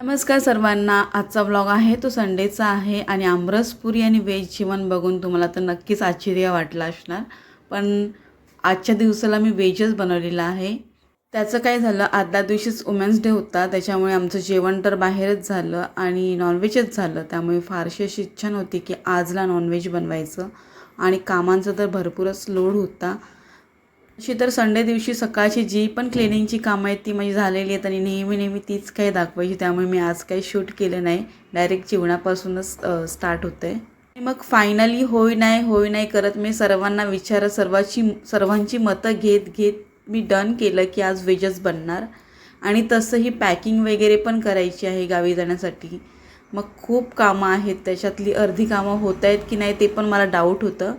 नमस्कार सर्वांना. आजचा ब्लॉग आहे. तो संडेचा आहे आणि आमरसपुरी आणि व्हेज जेवण बघून तुम्हाला तर नक्कीच आश्चर्य वाटलं असणार. पण आजच्या दिवसाला मी व्हेजच बनवलेलं आहे. त्याचं काय झालं आदल्या दिवशीच वुमेन्स डे होता. त्याच्यामुळे आमचं जेवण तर बाहेरच झालं आणि नॉनव्हेजच झालं. त्यामुळे फारशी अशी इच्छा नव्हती की आजला नॉनव्हेज बनवायचं. आणि कामांचा तर भरपूरच लोड होता. अशी तर संडे दिवशी सकाळची जी पण क्लिनिंगची कामं आहेत ती माझी झालेली आहेत आणि नेहमी नेहमी तीच काही दाखवायची त्यामुळे मी आज काही शूट केलं नाही. डायरेक्ट जेवणापासूनच स्टार्ट होतं आहे मग फायनली होय नाही होय नाही करत मी सर्वांना विचारत सर्वाची सर्वांची मतं घेत घेत मी डन केलं की आज वेजच बनणार. आणि तसंही पॅकिंग वगैरे पण करायची आहे गावी जाण्यासाठी. मग खूप कामं आहेत त्याच्यातली अर्धी कामं होत आहेत की नाही ते पण मला डाऊट होतं.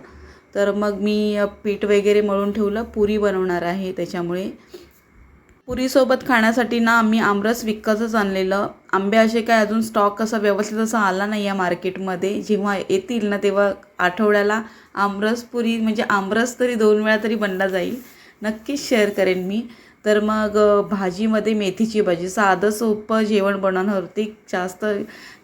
तर मग मी पीठ वगैरे मळून ठेवलं पुरी बनवणार आहे त्याच्यामुळे. पुरीसोबत खाण्यासाठी ना आम्ही आमरस विकतच आणलेलं. आंबे असे काय अजून स्टॉक असा व्यवस्थित असा आला नाही आहे मार्केटमध्ये जेव्हा येतील ना तेव्हा आठवड्याला आमरस पुरी म्हणजे आमरस तरी दोन वेळा तरी बनला जाईल. नक्कीच शेअर करेन मी. तर मग भाजीमध्ये मेथीची भाजी. साधं सोपं जेवण बनवणार होती. जास्त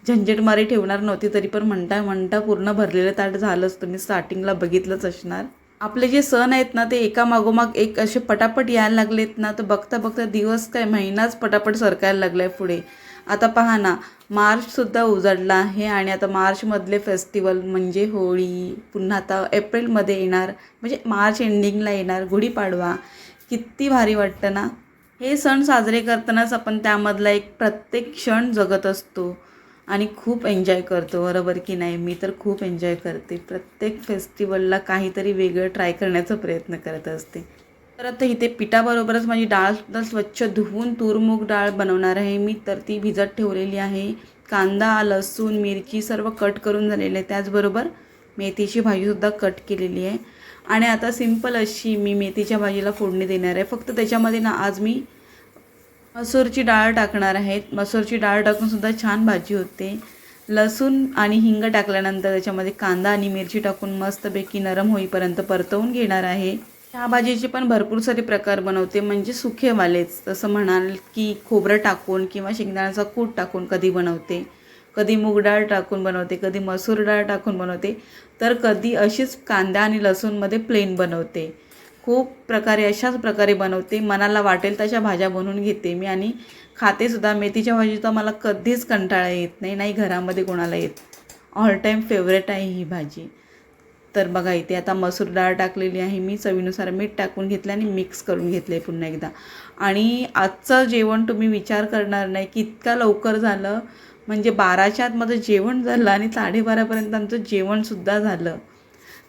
झंझटमारी ठेवणार नव्हती तरी पण म्हणता म्हणता पूर्ण भरलेलं ताट झालंच. तुम्ही स्टार्टिंगला बघितलंच असणार. आपले जे सण आहेत ना ते एका मागोमाग एक असे पटापट यायला लागलेत ना तर बघता बघता दिवस काय महिनाच पटापट सरकायला लागला आहे पुढे. आता पहा ना मार्चसुद्धा उजाडला आहे आणि आता मार्चमधले फेस्टिवल म्हणजे होळी पुन्हा आता एप्रिलमध्ये येणार म्हणजे मार्च एंडिंगला येणार गुढीपाडवा. किती भारी वाटतं ना? हे सण साजरे करतानाच आपण त्यामधला एक प्रत्येक क्षण जगत असतो आणि खूप एन्जॉय करतो बरोबर की नाही? मी तर खूप एन्जॉय करते. प्रत्येक फेस्टिवलला काहीतरी वेगळं ट्राय करण्याचा प्रयत्न करत असते. तर आता इथे पिठाबरोबरच माझी डाळसुद्धा स्वच्छ धुवून तुरमुग डाळ बनवणार आहे. मी तर ती भिजत ठेवलेली आहे. कांदा लसूण मिरची सर्व कट करून झालेले आहे त्याचबरोबर मेथीची भाजीसुद्धा कट केलेली आहे. आणि आता सिंपल अशी मी मेथीच्या भाजीला फोडणी देणार आहे. फक्त त्याच्यामध्ये ना आज मी मसूरची डाळ टाकणार आहेत मसूरची डाळ टाकूनसुद्धा छान भाजी होते. लसूण आणि हिंग टाकल्यानंतर त्याच्यामध्ये कांदा आणि मिरची टाकून मस्तपैकी नरम होईपर्यंत परतवून घेणार आहे. ह्या भाजीचे पण भरपूर सारे प्रकार बनवते. म्हणजे सुखेवालेच. तसं म्हणाल की खोबरं टाकून किंवा शेंगदाण्याचा कूट टाकून कधी बनवते. कधी मूग डाळ टाकून बनवते कधी मसूर डाळ टाकून बनवते तर कधी अशीच कांदा आणि लसूणमध्ये प्लेन बनवते. खूप प्रकारे अशाच प्रकारे बनवते. मनाला वाटेल तशा भाज्या बनवून घेते मी आणि खातेसुद्धा मेथीच्या भाजीचा मला कधीच कंटाळा येत नाही नाही घरामध्ये कोणाला येत. ऑल टाईम फेवरेट आहे ही भाजी. तर बघा इथे आता मसूर डाळ टाकलेली आहे. मी चवीनुसार मीठ टाकून घेतलं आणि मिक्स करून घेतले पुन्हा एकदा. आणि आजचं जेवण तुम्ही विचार करणार नाही की इतका लवकर झालं. म्हणजे बाराच्या आत माझं जेवण झालं आणि साडेबारापर्यंत आमचं जेवणसुद्धा झालं.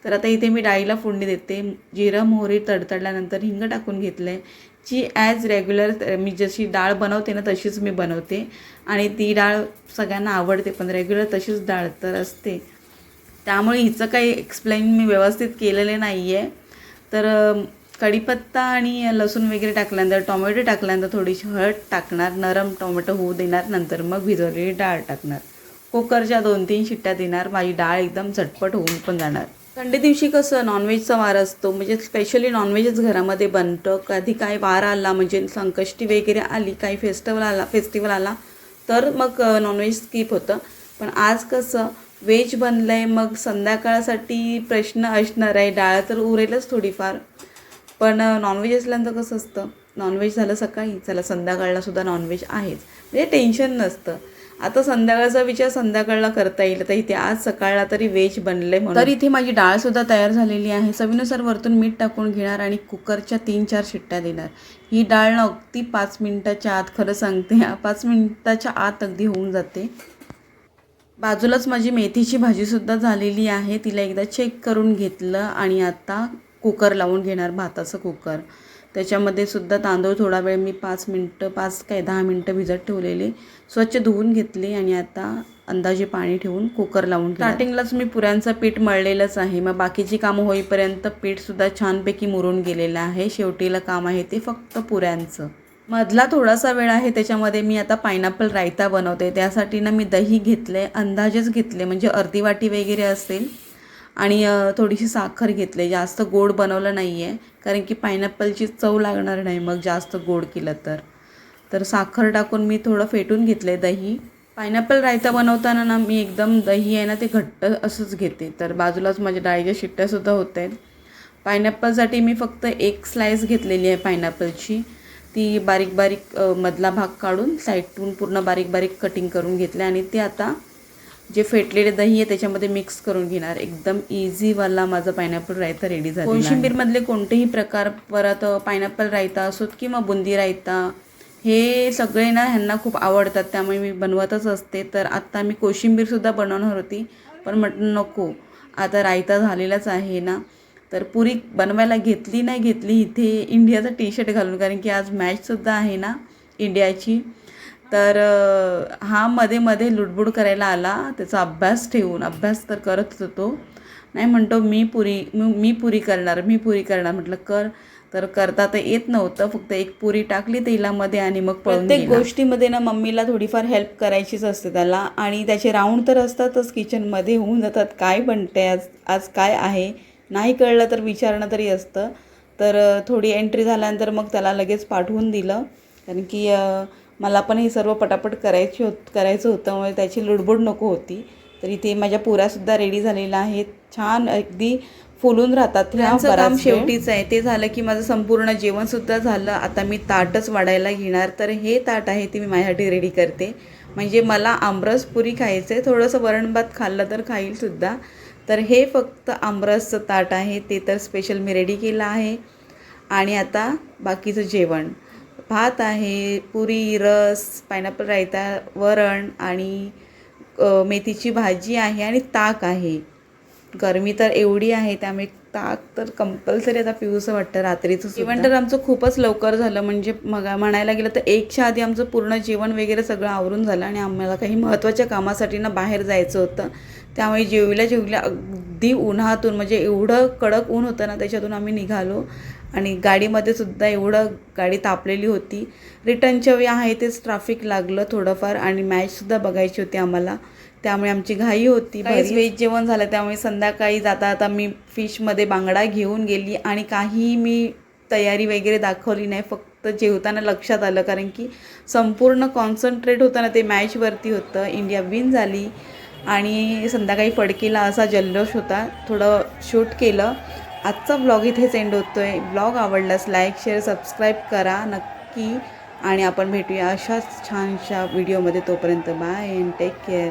तर आता इथे मी डाळीला फोडणी देते. जिरं मोहरी तडतडल्यानंतर हिंग टाकून घेतलं. आहे जी ॲज रेग्युलर मी जशी डाळ बनवते ना तशीच मी बनवते. आणि ती डाळ सगळ्यांना आवडते पण रेग्युलर तशीच डाळ तर असते. त्यामुळे हिचं काही एक्सप्लेन मी व्यवस्थित केलेलं नाही आहे तर कढीपत्ता आणि लसूण वगैरे टाकल्यानंतर टोमॅटो टाकल्यानंतर थोडीशी हळद टाकणार नरम टोमॅटो होऊ देणार नंतर मग भिजवलेली डाळ टाकणार. कुकरच्या दोन तीन शिट्ट्या देणार माझी डाळ एकदम झटपट होऊन पण जाणार. संडे दिवशी कसं नॉनव्हेजचा वार असतो म्हणजे स्पेशली नॉनव्हेजच घरामध्ये बनतं. कधी काय वार आला म्हणजे संकष्टी वगैरे आली काही फेस्टिवल आला फेस्टिवल आला तर मग नॉनव्हेज स्किप होतं. पण आज कसं व्हेज बनलं आहे मग संध्याकाळसाठी प्रश्न असणार आहे. डाळ तर उरेलच थोडीफार. पण नॉनव्हेज असल्यानंतर कसं असतं नॉनव्हेज झालं सकाळी चला संध्याकाळला सुद्धा नॉनव्हेज आहेच. म्हणजे टेन्शन नसतं. आता संध्याकाळचा विचार संध्याकाळला करता येईल तर इथे आज सकाळला तरी व्हेज बनले म्हणून. तर इथे माझी डाळसुद्धा तयार झालेली आहे. चवीनुसार वरतून मीठ टाकून घेणार आणि कुकरच्या तीन चार शिट्ट्या देणार. ही डाळ ना अगदी पाच मिनिटाच्या आत खरं सांगते पाच मिनिटाच्या आत अगदी होऊन जाते. बाजूलाच माझी मेथीची भाजीसुद्धा झालेली आहे. तिला एकदा चेक करून घेतलं आणि आता कुकर लावून घेणार भाताचं कुकर. त्याच्यामध्ये सुद्धा तांदूळ थोडा वेळ मी पाच मिनटं पाच काय दहा मिनटं भिजत ठेवलेले. स्वच्छ धुवून घेतले आणि आता अंदाजे पाणी ठेवून कुकर लावून स्टार्टिंगलाच मी पुऱ्यांचं पीठ मळलेलंच आहे. मग बाकीची कामं होईपर्यंत पीठसुद्धा छानपैकी मुरून गेलेलं आहे. शेवटीला काम आहे ते फक्त पुऱ्यांचं. मधला थोडासा वेळ आहे त्याच्यामध्ये मी आता पायनॅपल रायता बनवते. त्यासाठी ना मी दही घेतले अंदाजेच घेतले म्हणजे अर्धी वाटी वगैरे असेल आणि थोडीशी साखर घेतली. जास्त गोड बनवलं नाही आहे कारण की पायनॅपलची चव लागणार नाही मग जास्त गोड केलं तर. तर साखर टाकून मी थोडं फेटून घेतलं आहे दही. पायनॅपल रायता बनवताना ना मी एकदम दही आहे ना ते घट्ट असंच घेते. तर बाजूलाच माझ्या डाळीच्या शिट्ट्यासुद्धा होत आहेत. पायनॅपलसाठी मी फक्त एक स्लाईस घेतलेली आहे पायनॅपलची ती बारीक बारीक मधला भाग काढून साईडतून पूर्ण बारीक बारीक कटिंग करून घेतले आणि ते आता जे फेटलेले दही आहे त्याच्यामध्ये मिक्स करून घेणार. एकदम इझीवाला माझा पायनॅपल रायता रेडी झाला कोशिंबीरमधले कोणतेही प्रकार परत पायनॅपल रायता असोत किंवा बुंदी रायता हे सगळे ना ह्यांना खूप आवडतात. त्यामुळे मी बनवतच असते. तर आत्ता मी कोशिंबीरसुद्धा बनवणार होती पण म्हटलं नको. आता रायता झालेलाच आहे ना. तर पुरी बनवायला घेतली नाही घेतली इथे इंडियाचा टी शर्ट घालून. कारण की आज मॅचसुद्धा आहे ना इंडियाची. तर हा मध्ये मध्ये लुडबुड करायला आला. त्याचा अभ्यास ठेवून अभ्यास तर करत होतो नाही म्हणतो मी पुरी मी मी पुरी करणार मी पुरी करणार. म्हटलं कर. तर करता तर येत नव्हतं. फक्त एक पुरी टाकली तेलामध्ये आणि मग प्रत्येक गोष्टीमध्ये ना मम्मीला थोडीफार हेल्प करायचीच असते त्याला. आणि त्याचे राऊंड तर असतातच किचनमध्ये होऊन जातात. काय बनते आज आज काय आहे? नाही कळलं तर विचारणं तरी असतं. तर थोडी एंट्री झाल्यानंतर मग त्याला लगेच पाठवून दिलं. कारण की मला पण हे सर्व पटापट करायची होत करायचं होतं मग त्याची लुडबुड नको होती. तर इथे माझ्या पुऱ्यासुद्धा रेडी झालेल्या आहेत. छान अगदी फुलून राहतात काम. शेवटीच आहे. ते झालं की माझं संपूर्ण जेवणसुद्धा झालं. आता मी ताटच वाढायला घेणार. तर हे ताट आहे ते मी माझ्यासाठी रेडी करते. म्हणजे मला आमरस पुरी खायचं आहे थोडंसं वरण भात खाल्लं तर खाईलसुद्धा. तर हे फक्त आमरसचं ताट आहे. ते तर स्पेशल मी रेडी केलं आहे. आणि आता बाकीचं जेवण. भात आहे पुरी रस पायनॅपल रायता वरण आणि मेथीची भाजी आहे आणि ताक आहे. गरमी तर एवढी आहे त्यामुळे ताक तर कंपल्सरी आता पिऊसं वाटतं रात्रीचं जेवण तर आमचं खूपच लवकर झालं म्हणजे मग म्हणायला गेलं तर एकच्या आधी आमचं पूर्ण जेवण वगैरे सगळं आवरून झालं आणि आम्हाला काही महत्त्वाच्या कामासाठी ना बाहेर जायचं होतं. त्यामुळे जेवल्या जेवल्या अगदी उन्हातून म्हणजे एवढं कडक ऊन होतं ना त्याच्यातून आम्ही निघालो. आणि गाडीमध्ये सुद्धा एवढं गाडी तापलेली होती. रिटर्नच्या वेळी आहे तेच ट्रॅफिक लागलं थोडंफार आणि मॅचसुद्धा बघायची होती आम्हाला. त्यामुळे आमची घाई होती. बरीच वेज जेवण झालं त्यामुळे संध्याकाळी जाता आता मी फिशमध्ये बांगडा घेऊन गेली आणि काही मी तयारी वगैरे दाखवली नाही. फक्त जेवताना लक्षात आलं कारण की संपूर्ण कॉन्सन्ट्रेट होतं ना ते मॅचवरती होतं. इंडिया विन झाली आणि संध्याकाळी फडकीला असा जल्लोष होता. थोडं शूट केलं. आजचा ब्लॉग इथेच एंड होतो आहे ब्लॉग आवडल्यास लाईक शेअर सबस्क्राईब करा नक्की. आणि आपण भेटूया अशाच छानशा व्हिडिओमध्ये तोपर्यंत. Bye and take care